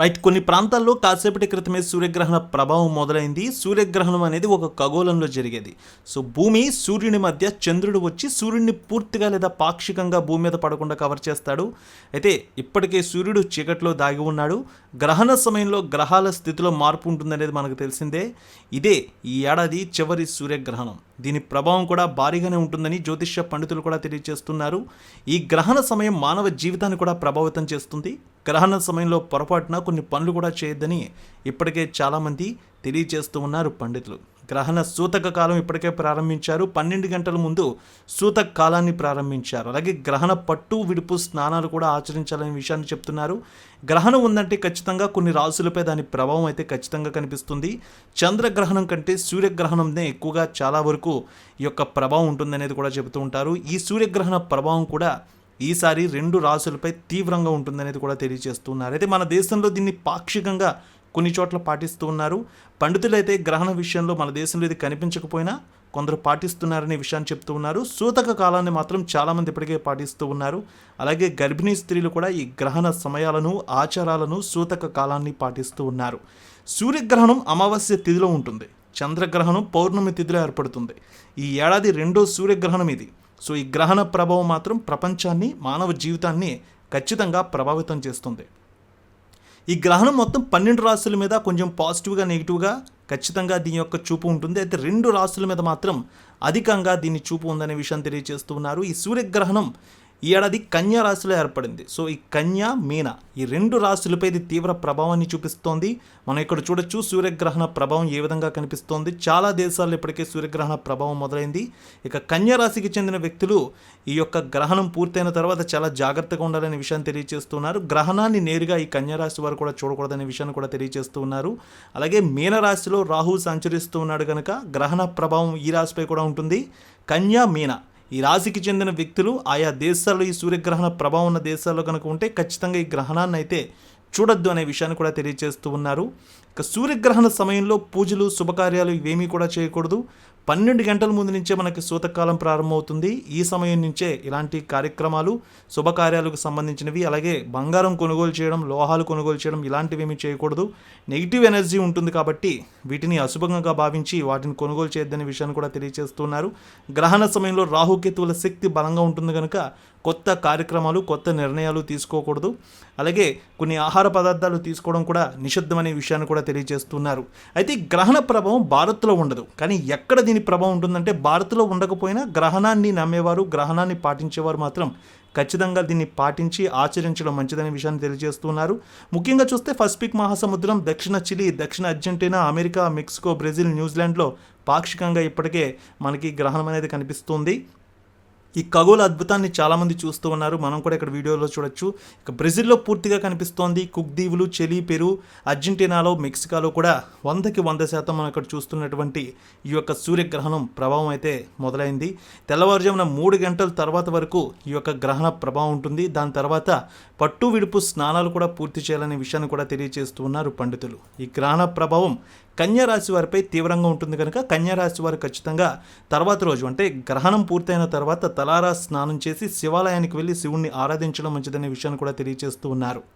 Right కొన్ని ప్రాంతాల్లో కాసేపటి క్రితమే సూర్యగ్రహణ ప్రభావం మొదలైంది. సూర్యగ్రహణం అనేది ఒక ఖగోళంలో జరిగేది. సో భూమి సూర్యుని మధ్య చంద్రుడు వచ్చి సూర్యుడిని పూర్తిగా లేదా పాక్షికంగా భూమి మీద పడకుండా కవర్ చేస్తాడు. అయితే ఇప్పటికే సూర్యుడు చీకట్లో దాగి ఉన్నాడు. గ్రహణ సమయంలో గ్రహాల స్థితిలో మార్పు ఉంటుందనేది మనకు తెలిసిందే. ఇదే ఈ ఏడాది చివరి సూర్యగ్రహణం. దీని ప్రభావం కూడా భారీగానే ఉంటుందని జ్యోతిష్య పండితులు కూడా తెలియజేస్తున్నారు. ఈ గ్రహణ సమయం మానవ జీవితాన్ని కూడా ప్రభావితం చేస్తుంది. గ్రహణ సమయంలో పొరపాటున కొన్ని పనులు కూడా చేయొద్దని ఇప్పటికే చాలామంది తెలియజేస్తూ ఉన్నారు పండితులు. గ్రహణ సూతక కాలం ఇప్పటికే ప్రారంభించారు. పన్నెండు గంటల ముందు సూతక కాలాన్ని ప్రారంభించారు. అలాగే గ్రహణ పట్టు విడుపు స్నానాలు కూడా ఆచరించాలనే విషయాన్ని చెప్తున్నారు. గ్రహణం ఉందంటే ఖచ్చితంగా కొన్ని రాసులపై దాని ప్రభావం అయితే ఖచ్చితంగా కనిపిస్తుంది. చంద్రగ్రహణం కంటే సూర్యగ్రహణంనే ఎక్కువగా చాలా వరకు ఈ యొక్క ప్రభావం ఉంటుందనేది కూడా చెబుతూ ఉంటారు. ఈ సూర్యగ్రహణ ప్రభావం కూడా ఈసారి రెండు రాసులపై తీవ్రంగా ఉంటుందనేది కూడా తెలియజేస్తున్నారు. అయితే మన దేశంలో దీన్ని పాక్షికంగా కొన్ని చోట్ల పాటిస్తూ ఉన్నారు. పండితులైతే గ్రహణ విషయంలో మన దేశంలో ఇది కనిపించకపోయినా కొందరు పాటిస్తున్నారనే విషయాన్ని చెప్తూ ఉన్నారు. సూతక కాలాన్ని మాత్రం చాలామంది ఇప్పటికే పాటిస్తూ ఉన్నారు. అలాగే గర్భిణీ స్త్రీలు కూడా ఈ గ్రహణ సమయాలను ఆచారాలను సూతక కాలాన్ని పాటిస్తూ ఉన్నారు. సూర్యగ్రహణం అమావాస్య తిథిలో ఉంటుంది. చంద్రగ్రహణం పౌర్ణమి తిథిలో ఏర్పడుతుంది. ఈ ఏడాది రెండో సూర్యగ్రహణం ఇది. సో ఈ గ్రహణ ప్రభావం మాత్రం ప్రపంచాన్ని మానవ జీవితాన్ని ఖచ్చితంగా ప్రభావితం చేస్తుంది. ఈ గ్రహణం మొత్తం పన్నెండు రాశుల మీద కొంచెం పాజిటివ్గా నెగిటివ్గా ఖచ్చితంగా దీని యొక్క చూపు ఉంటుంది. అయితే రెండు రాశుల మీద మాత్రం అధికంగా దీని చూపు ఉందనే విషయం తెలియజేస్తున్నారు ఈ సూర్యగ్రహణం ఈ ఏడాది కన్యా రాశిలో ఏర్పడింది. సో ఈ కన్యా మీన ఈ రెండు రాశులపై ఇది తీవ్ర ప్రభావాన్ని చూపిస్తోంది. మనం ఇక్కడ చూడొచ్చు సూర్యగ్రహణ ప్రభావం ఏ విధంగా కనిపిస్తోంది. చాలా దేశాల్లో ఇప్పటికే సూర్యగ్రహణ ప్రభావం మొదలైంది. ఇక కన్యా రాశికి చెందిన వ్యక్తులు ఈ యొక్క గ్రహణం పూర్తయిన తర్వాత చాలా జాగ్రత్తగా ఉండాలనే విషయాన్ని తెలియజేస్తున్నారు. గ్రహణాన్ని నేరుగా ఈ కన్యా రాశి వారు కూడా చూడకూడదనే విషయాన్ని కూడా తెలియజేస్తూ ఉన్నారు. అలాగే మీనరాశిలో రాహు సంచరిస్తూ ఉన్నాడు కనుక గ్రహణ ప్రభావం ఈ రాశిపై కూడా ఉంటుంది. కన్యా మీన ఈ రాశికి చెందిన వ్యక్తులు ఆయా దేశాల్లో ఈ సూర్యగ్రహణ ప్రభావం ఉన్న దేశాల్లో కనుక ఉంటే ఖచ్చితంగా ఈ గ్రహణాన్ని అయితే చూడొద్దు అనే విషయాన్ని కూడా తెలియజేస్తూ ఉన్నారు. ఇక సూర్యగ్రహణ సమయంలో పూజలు శుభకార్యాలు ఇవేమీ కూడా చేయకూడదు. పన్నెండు గంటల ముందు నుంచే మనకి సూతకాలం ప్రారంభమవుతుంది. ఈ సమయం నుంచే ఇలాంటి కార్యక్రమాలు శుభకార్యాలకు సంబంధించినవి అలాగే బంగారం కొనుగోలు చేయడం లోహాలు కొనుగోలు చేయడం ఇలాంటివి ఏమీ చేయకూడదు. నెగిటివ్ ఎనర్జీ ఉంటుంది కాబట్టి వీటిని అశుభంగా భావించి వాటిని కొనుగోలు చేయొద్దనే విషయాన్ని కూడా తెలియజేస్తున్నారు. గ్రహణ సమయంలో రాహుకేతువుల శక్తి బలంగా ఉంటుంది కనుక కొత్త కార్యక్రమాలు కొత్త నిర్ణయాలు తీసుకోకూడదు. అలాగే కొన్ని ఆహార పదార్థాలు తీసుకోవడం కూడా నిషిద్ధమనే విషయాన్ని కూడా తెలియజేస్తున్నారు. అయితే గ్రహణ ప్రభావం భారత్లో ఉండదు. కానీ ఎక్కడ దీని ప్రభావం ఉంటుందంటే భారత్లో ఉండకపోయినా గ్రహణాన్ని నమ్మేవారు గ్రహణాన్ని పాటించేవారు మాత్రం ఖచ్చితంగా దీన్ని పాటించి ఆచరించడం మంచిదనే విషయాన్ని తెలియజేస్తున్నారు. ముఖ్యంగా చూస్తే పసిఫిక్ మహాసముద్రం దక్షిణ చిలీ దక్షిణ అర్జెంటీనా అమెరికా మెక్సికో బ్రెజిల్ న్యూజిలాండ్లో పాక్షికంగా ఇప్పటికే మనకి గ్రహణం అనేది కనిపిస్తుంది. ఈ ఖగోళ అద్భుతాన్ని చాలామంది చూస్తూ ఉన్నారు. మనం కూడా ఇక్కడ వీడియోలో చూడొచ్చు. ఇక బ్రెజిల్లో పూర్తిగా కనిపిస్తోంది. కుక్ దీవులు చెలి పెరు అర్జెంటీనాలో మెక్సికాలో కూడా వందకి వంద శాతం మనం ఇక్కడ చూస్తున్నటువంటి ఈ యొక్క సూర్యగ్రహణం ప్రభావం అయితే మొదలైంది. తెల్లవారుజామున మూడు గంటల తర్వాత వరకు ఈ యొక్క గ్రహణ ప్రభావం ఉంటుంది. దాని తర్వాత పట్టు విడుపు స్నానాలు కూడా పూర్తి చేయాలనే విషయాన్ని కూడా తెలియజేస్తూ ఉన్నారు పండితులు. ఈ గ్రహణ ప్రభావం కన్యా రాశి వారిపై తీవ్రంగా ఉంటుంది కనుక కన్యా రాశి వారు ఖచ్చితంగా తర్వాత రోజు అంటే గ్రహణం పూర్తయిన తర్వాత తలారా స్నానం చేసి శివాలయానికి వెళ్ళి శివుణ్ణి ఆరాధించడం మంచిదనే విషయాన్ని కూడా తెలియజేస్తూ ఉన్నారు.